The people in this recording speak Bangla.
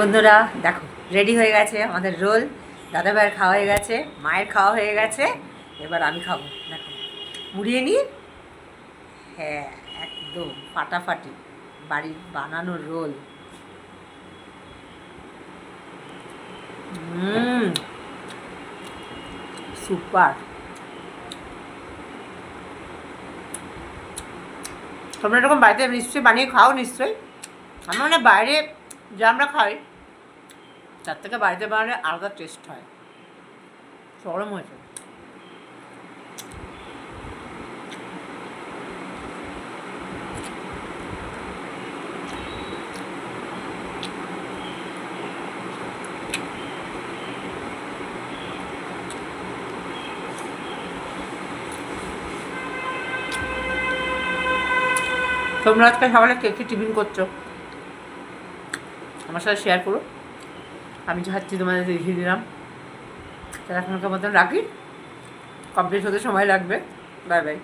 বন্ধুরা, দেখো রেডি হয়ে গেছে আমাদের রোল। দাদা ভাইয়ের খাওয়া হয়ে গেছে, মায়ের খাওয়া হয়ে গেছে। এবার আমি খাব। দেখো, মুড়িয়ে নিই হ্যাঁ একদম ফাটাফাটি বাড়ির বানানো রোল। সুপার তোমরা এরকম বাড়িতে নিশ্চয়ই বানিয়ে খাও নিশ্চয়ই। আমরা মানে বাইরে যা আমরা খাই, তার থেকে বাড়িতে বানালে আলাদা টেস্ট হয়। চরম হয়েছে তোমরা আজকে সকালে কে কী টিফিন করছ? আমার সাথে শেয়ার করো। আমি যাচ্ছি তোমাদের দেখিয়ে দিলাম। তাহলে এখনকার মতন রাখি কমপ্লিট হতে সময় লাগবে। Bye bye